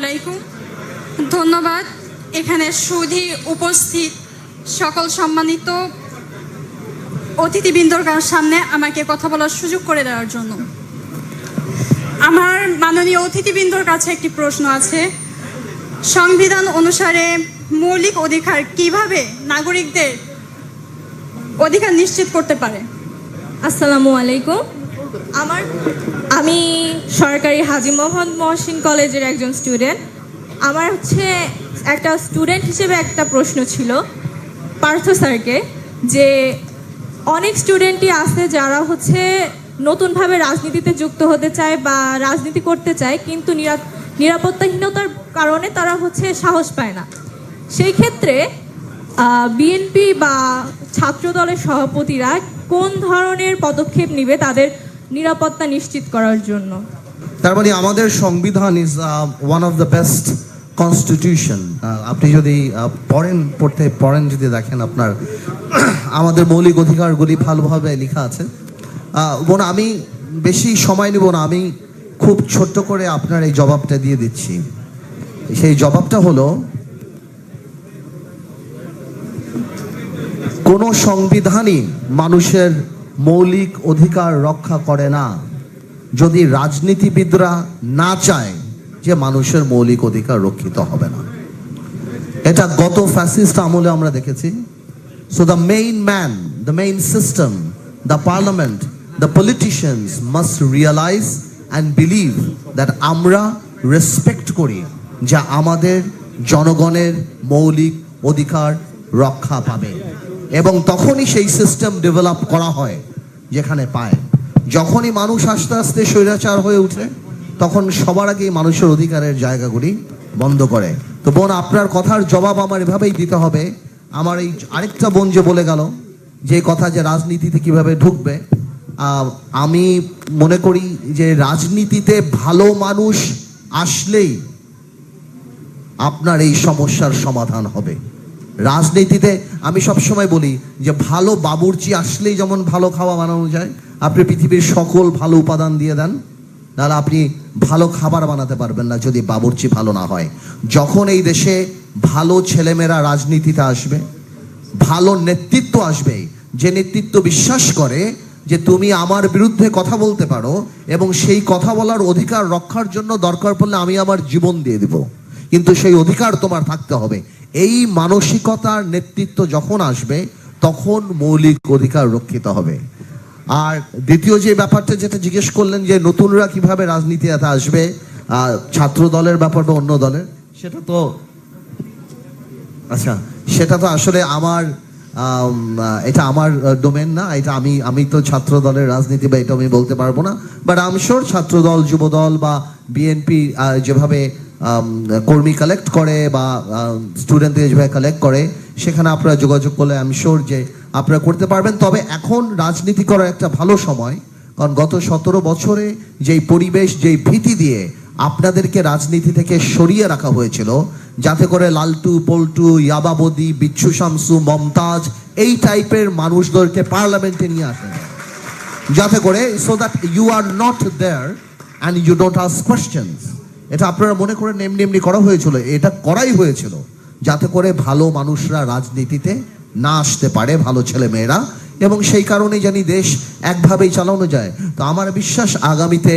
আলাইকুম ধন্যবাদ। এখানে সুধী উপস্থিত সকল সম্মানিত অতিথিবৃন্দর সামনে আমাকে কথা বলার সুযোগ করে দেওয়ার জন্য। আমার মাননীয় অতিথিবৃন্দর কাছে একটি প্রশ্ন আছে। সংবিধান অনুসারে মৌলিক অধিকার কীভাবে নাগরিকদের অধিকার নিশ্চিত করতে পারে? আসসালামু আলাইকুম আমার, আমি সরকারি হাজি মোহাম্মদ মহসিন কলেজের একজন স্টুডেন্ট আমার হচ্ছে একটা স্টুডেন্ট হিসেবে একটা প্রশ্ন ছিল পার্থ স্যারকে যে অনেক স্টুডেন্টই আছে যারা হচ্ছে নতুনভাবে রাজনীতিতে যুক্ত হতে চায় বা রাজনীতি করতে চায়, কিন্তু নিরা- নিরাপত্তাহীনতার কারণে তারা হচ্ছে সাহস পায় না। সেই ক্ষেত্রে বিএনপি বা ছাত্র দলের সভাপতিরা কোন ধরনের পদক্ষেপ নেবে তাদের নিরাপত্তা নিশ্চিত করার জন্য। তার মানে আমাদের সংবিধান is one of the best constitution আপনি যদি পড়েন, পড়তে পড়েন, যদি দেখেন আপনার, আমাদের মৌলিক অধিকারগুলি ভালোভাবে লেখা আছে। বোন, আমি বেশি সময় নেব না, আমি খুব ছোট্ট করে আপনার এই জবাবটা দিয়ে দিচ্ছি। সেই জবাবটা হলো, কোনো সংবিধানই মানুষের মৌলিক অধিকার রক্ষা করে না। যদি রাজনীতিবিদরা না চায় যে মানুষের মৌলিক অধিকার রক্ষিত হবে না। এটা গত ফ্যাসিস্ট আমলে আমরা দেখেছি। So the main man the main system the parliament the politicians must realise and believe that আমরা রেসপেক্ট করি যা আমাদের জনগণের মৌলিক অধিকার রক্ষা পাবে। এবং তখনই সেই সিস্টেম ডেভেলপ করা হয়। যেখানে পায়। যখনই মানুষ আস্তে আস্তে স্বৈরাচার হয়ে উঠে, তখন সবার আগেই মানুষের অধিকারের জায়গাগুলি বন্ধ করে। তো বোন, আপনার কথার জবাব আমার এভাবেই দিতে হবে। আমার এই আরেকটা বোন যে বলে গেল, যে কথা যে রাজনীতিতে কীভাবে ঢুকবে আমি মনে করি যে রাজনীতিতে ভালো মানুষ আসলেই আপনার এই সমস্যার সমাধান হবে। রাজনীতিতে আমি সবসময় বলি যে ভালো বাবুর্চি আসলেই যেমন ভালো খাওয়া বানানো যায়, আপনি পৃথিবীর সকল ভালো উপাদান দিয়ে দেন তাহলে আপনি ভালো খাবার বানাতে পারবেন না যদি বাবুর্চি ভালো না হয়। যখন এই দেশে ভালো ছেলেমেয়েরা রাজনীতিতে আসবে, ভালো নেতৃত্ব আসবে, যে নেতৃত্ব বিশ্বাস করে যে তুমি আমার বিরুদ্ধে কথা বলতে পারো এবং সেই কথা বলার অধিকার রক্ষার জন্য দরকার পড়লে আমি আমার জীবন দিয়ে দিব। কিন্তু সেই অধিকার তোমার থাকতে হবে। এই মানসিকতার নেতৃত্ব যখন আসবে, তখন মৌলিক অধিকার রক্ষিত হবে। আর দ্বিতীয় যে ব্যাপারটা যেটা জিজ্ঞেস করলেন যে নতুনরা কীভাবে রাজনীতিতে আসবে ছাত্র দলের ব্যাপার বা অন্য দলের, সেটা তো আচ্ছা সেটা তো আসলে আমার এটা আমার ডোমেন না, এটা আমি আমি তো ছাত্র দলের রাজনীতি বা এটা আমি বলতে পারব না। বাট আম ছাত্র দল যুব দল বা বিএনপি যেভাবে কর্মী কালেক্ট করে বা স্টুডেন্টদের যেভাবে কালেক্ট করে, সেখানে আপনারা যোগাযোগ করলে আমি শিওর যে আপনারা করতে পারবেন। তবে এখন রাজনীতি করার একটা ভালো সময়, কারণ গত সতেরো বছরে যেই পরিবেশ, যেই ভীতি দিয়ে আপনাদেরকে রাজনীতি থেকে সরিয়ে রাখা হয়েছিল, যাতে করে লালটু, পল্টু, ইয়াবাবদি, বিচ্ছু শামসু, মমতাজ, এই টাইপের মানুষদেরকে পার্লামেন্টে নিয়ে আসেন যাতে করে so that you are not there and you don't ask questions এটা আপনারা মনে করে এমনি এমনি করা হয়েছিল, এটা করাই হয়েছিল, যাতে করে ভালো মানুষরা রাজনীতিতে না আসতে পারে, ভালো ছেলে মেয়েরা এবং সেই কারণে জানি দেশ একভাবেই চালানো যায়। তো আমার বিশ্বাস আগামীতে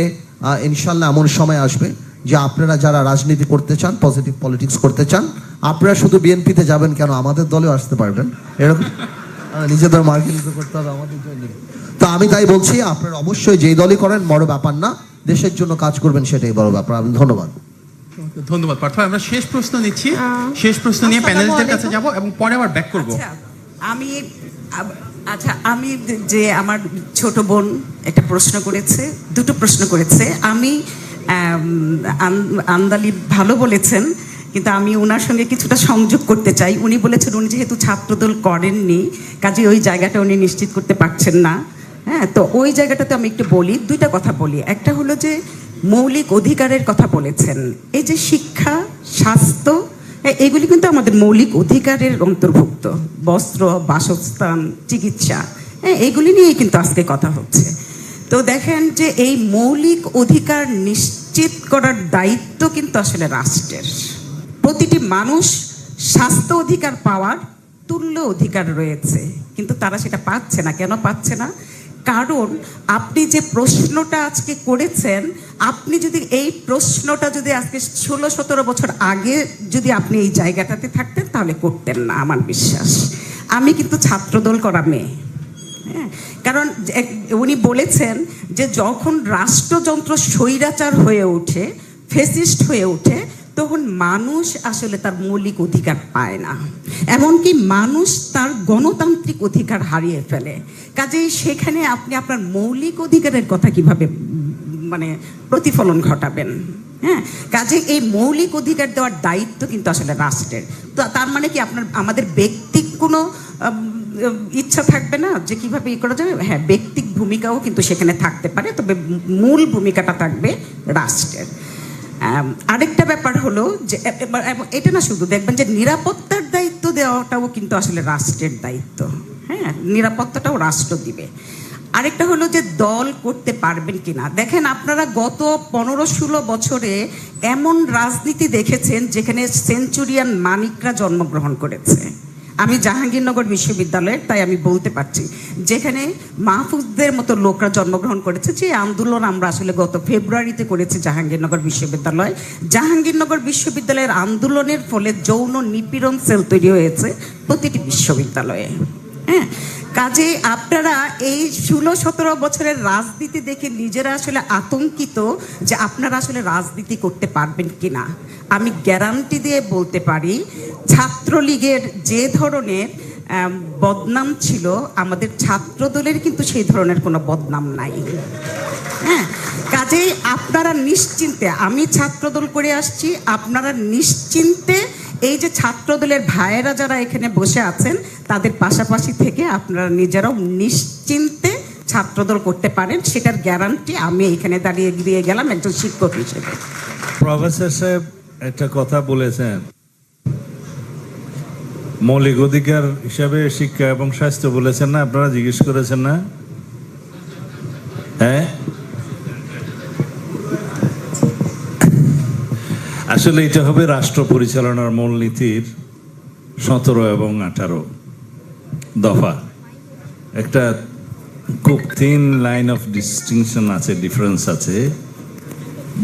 ইনশাল্লাহ এমন সময় আসবে যে আপনারা যারা রাজনীতি করতে চান পজিটিভ পলিটিক্স করতে চান, আপনারা শুধু বিএনপিতে যাবেন কেন? আমাদের দলেও আসতে পারবেন। এরকম নিজেদের মার্কেটিং করতে হবে, আমাদের জন্য তো আমি তাই বলছি, আপনারা অবশ্যই যেই দলই করেন, বড় ব্যাপার না। দেশের জন্য কাজ করবেন সেটাই বড় ব্যাপার। ধন্যবাদ। ধন্যবাদ পার্থ আমরা শেষ প্রশ্ন নিচ্ছি। শেষ প্রশ্ন নিয়ে প্যানেলদের কাছে আলাইকুম। যাব এবং পরে আবার ব্যাক করব। আচ্ছা আমি আচ্ছা আমি যে আমার ছোট বোন একটা প্রশ্ন করেছে দুটো প্রশ্ন করেছে। আমি আন্দালি ভালো বলেছেন কিন্তু আমি ওনার সঙ্গে কিছুটা সংযোগ করতে চাই। উনি বলেছেন উনি যেহেতু ছাত্রদল করেননি কাজে ওই জায়গাটা উনি নিশ্চিত করতে পারছেন না। হ্যাঁ তো ওই জায়গাটাতে আমি একটু বলি, দুইটা কথা বলি। একটা হলো যে মৌলিক অধিকারের কথা বলেছেন। এই যে শিক্ষা, স্বাস্থ্য এগুলি কিন্তু আমাদের মৌলিক অধিকারের অন্তর্ভুক্ত। বস্ত্র, বাসস্থান, চিকিৎসা হ্যাঁ এগুলি নিয়েই কিন্তু আজকে কথা হচ্ছে। তো দেখেন যে এই মৌলিক অধিকার নিশ্চিত করার দায়িত্ব কিন্তু আসলে রাষ্ট্রের। প্রতিটি মানুষ স্বাস্থ্য অধিকার পাওয়ার তুল্য অধিকার রয়েছে, কিন্তু তারা সেটা পাচ্ছে না। কেন পাচ্ছে না? কারণ আপনি যে প্রশ্নটা আজকে করেছেন, আপনি যদি এই প্রশ্নটা যদি আজকে ষোলো, সতেরো বছর আগে যদি আপনি এই জায়গাটাতে থাকতেন, তাহলে করতেন না আমার বিশ্বাস। আমি কিন্তু ছাত্রদল করা মেয়ে। হ্যাঁ? কারণ উনি বলেছেন যে যখন রাষ্ট্রযন্ত্র স্বৈরাচার হয়ে ওঠে, ফেসিস্ট হয়ে ওঠে তখন মানুষ আসলে তার মৌলিক অধিকার পায় না। এমনকি মানুষ তার গণতান্ত্রিক অধিকার হারিয়ে ফেলে। কাজেই সেখানে আপনি আপনার মৌলিক অধিকারের কথা কীভাবে মানে প্রতিফলন ঘটাবেন? হ্যাঁ? কাজে এই মৌলিক অধিকার দেওয়ার দায়িত্ব কিন্তু আসলে রাষ্ট্রের। তো, তার মানে কি আপনার, আমাদের ব্যক্তিক কোনো ইচ্ছা থাকবে না যে কীভাবে ই করা যাবে হ্যাঁ ব্যক্তিক ভূমিকাও কিন্তু সেখানে থাকতে পারে, তবে মূল ভূমিকাটা থাকবে রাষ্ট্রের। আরেকটা ব্যাপার হলো যে এটা না শুধু, দেখবেন যে নিরাপত্তার দায়িত্ব দেওয়াটাও কিন্তু আসলে রাষ্ট্রের দায়িত্ব। হ্যাঁ নিরাপত্তাটাও রাষ্ট্র দিবে। আরেকটা হলো যে দল করতে পারবেন কিনা। দেখেন, আপনারা গত পনেরো ষোলো বছরে এমন রাজনীতি দেখেছেন যেখানে সেঞ্চুরিয়ান মানিকরা জন্মগ্রহণ করেছে। আমি জাহাঙ্গীরনগর বিশ্ববিদ্যালয়ের, তাই আমি বলতে পারছি। যেখানে মাহফুজদের মতো লোকরা জন্মগ্রহণ করেছে, যে আন্দোলন আমরা আসলে গত ফেব্রুয়ারিতে করেছি জাহাঙ্গীরনগর বিশ্ববিদ্যালয়। জাহাঙ্গীরনগর বিশ্ববিদ্যালয়ের আন্দোলনের ফলে যৌন নিপীড়ন সেল তৈরি হয়েছে প্রতিটি বিশ্ববিদ্যালয়ে। হ্যাঁ কাজে আপনারা এই ষোলো, সতেরো বছরের রাজনীতি দেখে নিজেরা আসলে আতঙ্কিত যে আপনারা আসলে রাজনীতি করতে পারবেন কিনা। আমি গ্যারান্টি দিয়ে বলতে পারি, ছাত্রলীগের যে ধরনের বদনাম ছিল, আমাদের ছাত্রদলের কিন্তু সেই ধরনের কোনো বদনাম নাই। হ্যাঁ কাজেই আপনারা নিশ্চিন্তে, আমি ছাত্রদল করে আসছি, আপনারা নিশ্চিন্তে এই যে ছাত্রদলের ভাইয়েরা যারা এখানে বসে আছেন, তাদের পাশাপাশি থেকে আপনারা নিজেরাও নিশ্চিন্তে ছাত্রদল করতে পারেন। সেটার গ্যারান্টি আমি এখানে দাঁড়িয়ে দিয়ে গেলাম একজন শিক্ষক হিসেবে। প্রফেসর সাহেব, একটা কথা বলেছেন। মৌলিক অধিকার হিসাবে শিক্ষা এবং স্বাস্থ্য বলেছেন না? আপনারা জিজ্ঞেস করেছেন না? হ্যাঁ? আসলে এটা হবে রাষ্ট্র পরিচালনার মূলনীতির সতেরো এবং আঠারো দফা। একটা খুব থিন লাইন অফ ডিস্টিংশন আছে ডিফারেন্স আছে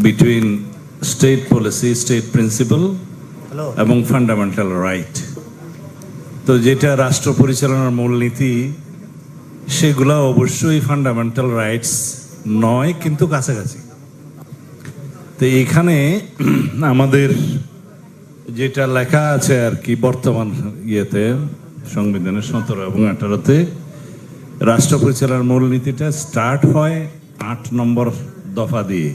between state policy state principle এবং ফান্ডামেন্টাল রাইট তো যেটা রাষ্ট্র পরিচালনার মূলনীতি সেগুলো অবশ্যই ফান্ডামেন্টাল রাইটস নয় কিন্তু কাছাকাছি। তো এখানে আমাদের যেটা লেখা আছে আর কি বর্তমান ইয়েতে, সংবিধানের সতেরো এবং আঠারোতে, রাষ্ট্র পরিচালনার মূলনীতিটা স্টার্ট হয় আট নম্বর দফা দিয়ে।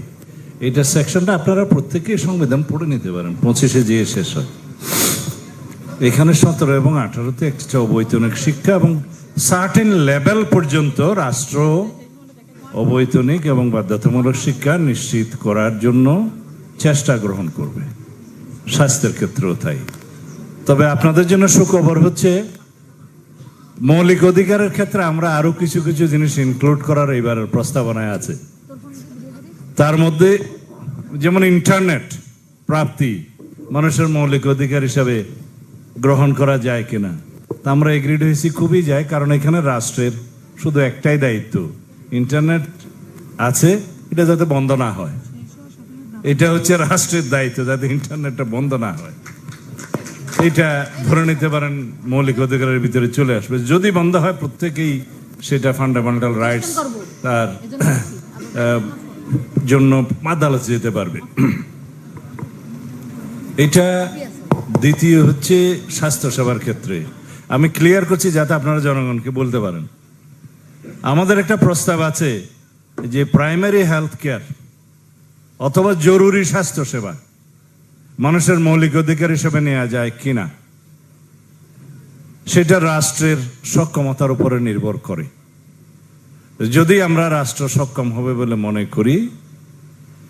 এটা সেকশনটা আপনারা প্রত্যেকেই সংবিধান পড়ে নিতে পারেন, পঁচিশে যে শেষ হয়। এখানে সতেরো এবং আঠারোতে একটা অবৈতনিক শিক্ষা এবং সার্টেন লেভেল পর্যন্ত রাষ্ট্র অবৈতনিক এবং বাধ্যতামূলক শিক্ষা নিশ্চিত করার জন্য চেষ্টা গ্রহণ করবে। স্বাস্থ্যের ক্ষেত্রেও তাই। তবে আপনাদের জন্য সুখবর হচ্ছে, মৌলিক অধিকারের ক্ষেত্রে আমরা আরও কিছু কিছু জিনিস ইনক্লুড করার এবারের প্রস্তাবনায় আছে। তার মধ্যে যেমন ইন্টারনেট প্রাপ্তি মানুষের মৌলিক অধিকার হিসাবে গ্রহণ করা যায় কিনা। তা আমরা এগ্রিড হয়েছি, খুবই যায়, কারণ এখানে রাষ্ট্রের শুধু একটাই দায়িত্ব। ইন্টারনেট আছে এটা যাতে বন্ধ না হয়। এটা হচ্ছে রাষ্ট্রের দায়িত্ব যাতে ইন্টারনেটটা বন্ধ না হয়। এটা ধরে নিতে পারেন মৌলিক অধিকারের ভিতরে চলে আসবে। যদি বন্ধ হয় প্রত্যেকেই সেটা ফান্ডামেন্টাল রাইটস তার জন্য আদালতে যেতে পারবে। এটা দ্বিতীয় হচ্ছে স্বাস্থ্যসেবার ক্ষেত্রে। আমি ক্লিয়ার করছি যাতে আপনারা জনগণকে বলতে পারেন। আমাদের একটা প্রস্তাব আছে যে প্রাইমারি হেলথ কেয়ার অথবা জরুরি স্বাস্থ্য সেবা মানুষের মৌলিক অধিকার হিসেবে নেওয়া যায় কিনা, সেটা রাষ্ট্রের সক্ষমতার উপরে নির্ভর করে। যদি আমরা রাষ্ট্র সক্ষম হবে বলে মনে করি,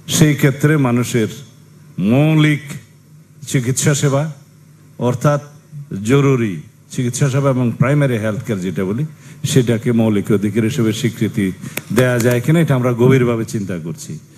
সেই ক্ষেত্রে মানুষের মৌলিক চিকিৎসা সেবা অর্থাৎ জরুরি চিকিৎসা সেবা এবং প্রাইমারি হেলথ কেয়ার যেটা বলি, সেটাকে মৌলিক অধিকার হিসেবে স্বীকৃতি দেয়া যায় কিনা, এটা আমরা গভীরভাবে চিন্তা করছি।